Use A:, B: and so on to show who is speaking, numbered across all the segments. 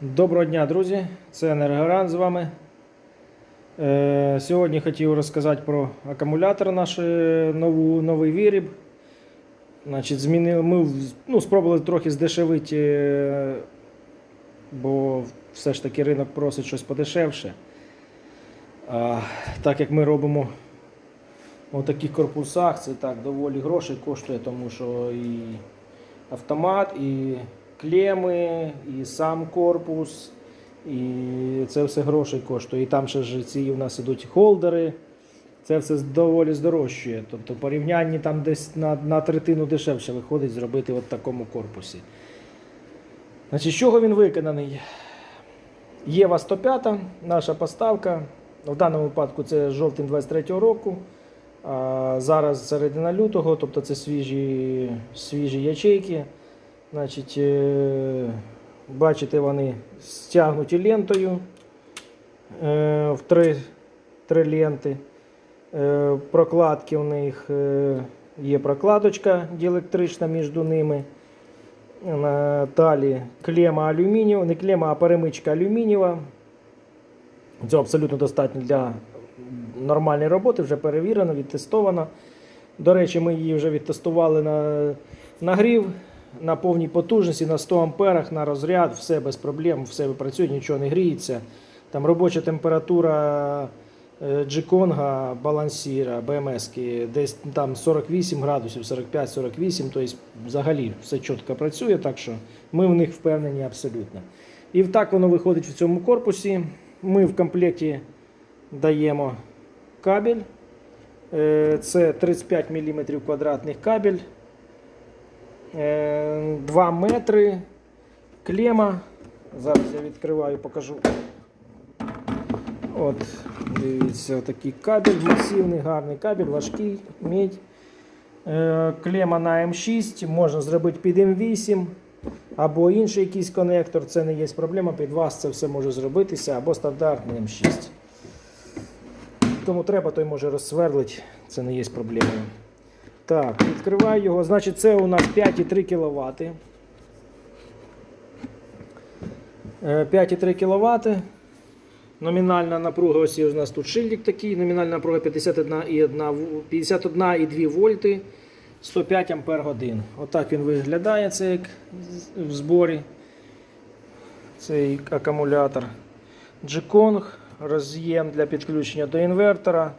A: Доброго дня, друзі! Це Енергорант з вами. Е, сьогодні хотів розказати про акумулятор наш е, нову, новий виріб. Значить, змінили, ми ну, спробували трохи здешевити, е, бо все ж таки ринок просить щось подешевше. А, так як ми робимо у таких корпусах, це так доволі грошей коштує, тому що і автомат, і клеми, і сам корпус, і це все грошей коштує. І там ще ж ці у нас ідуть холдери. Це все доволі здорожчує. Тобто порівнянні там десь на, на третину дешевше виходить зробити в такому корпусі. Значить, з чого він виконаний? Єва 105, наша поставка. В даному випадку це жовтень 23-го року. А зараз середина лютого, тобто це свіжі, свіжі ячейки. Значить, е, бачите, вони стягнуті лентою е, в три, три ленти. Е, Прокладки у них є прокладочка діелектрична між ними. Далі клема алюмінієва, не клема, а перемичка алюмінієва. Цього абсолютно достатньо для нормальної роботи, вже перевірено, відтестовано. До речі, ми її вже відтестували на нагрів на повній потужності, на 100 амперах, на розряд, все без проблем, все працює, нічого не гріється. Там робоча температура G-Konga, балансіра, BMS, десь там 48 градусів, 45-48, тобто взагалі все чітко працює, так що ми в них впевнені абсолютно. І так воно виходить в цьому корпусі. Ми в комплекті даємо кабель. Е, Це 35 мм квадратних кабель. 2 метри. Клема. Зараз я відкриваю, покажу. От, дивіться, такий кабель, масивний, гарний кабель, важкий, медь. Е, Клема на М6, можна зробити під М8 або інший якийсь конектор, це не є проблема, під вас це все може зробитися, або стандартний М6. Тому треба, той може розсверлити, це не є проблемою. Так, відкриваю його. Значить, це у нас 5,3 кВт. 5,3 кВт. Номінальна напруга, ось у нас тут шильдик такий, номінальна напруга 51,2 51,2 вольти, 105 ампер годин. Отак він виглядає, це як в зборі. Цей акумулятор. G-Kong, роз'єм для підключення до інвертора.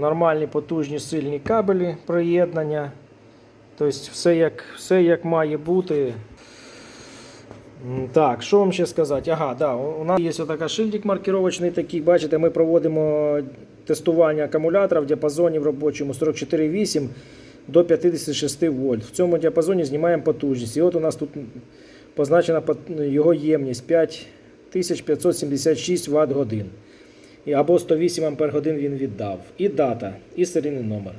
A: Нормальні потужні сильні кабелі приєднання. Тобто все як, все як має бути. Так, що вам ще сказати? Ага, да, у нас є така шильдик маркировочний такий. Бачите, ми проводимо тестування акумулятора в діапазоні в робочому 44,8 до 56 вольт. В цьому діапазоні знімаємо потужність. І от у нас тут позначена його ємність 5576 Вт годин. Або 108 Ампер він віддав. І дата, і серійний номер.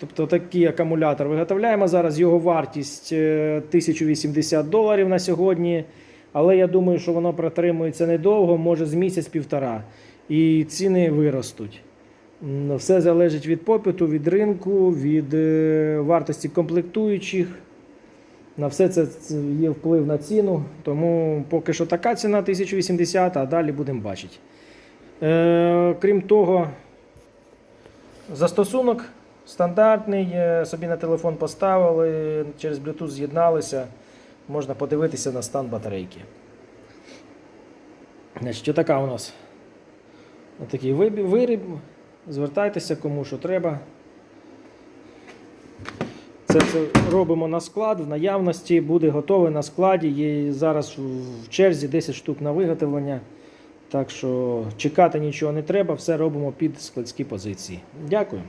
A: Тобто такий акумулятор виготовляємо зараз. Його вартість е, 1080 доларів на сьогодні. Але я думаю, що воно протримується недовго, може з місяць-півтора. І ціни виростуть. Все залежить від попиту, від ринку, від е, вартості комплектуючих. На все це є вплив на ціну. Тому поки що така ціна 1080, а далі будемо бачити. Е, крім того, застосунок стандартний. е, Собі на телефон поставили, через Bluetooth з'єдналися. Можна подивитися на стан батарейки. Значить, отака у нас отакий виріб. Звертайтеся кому що треба. Це, це робимо на склад, в наявності буде готове на складі. Є зараз в черзі 10 штук на виготовлення. Так що чекати нічого не треба, все робимо під складські позиції. Дякую.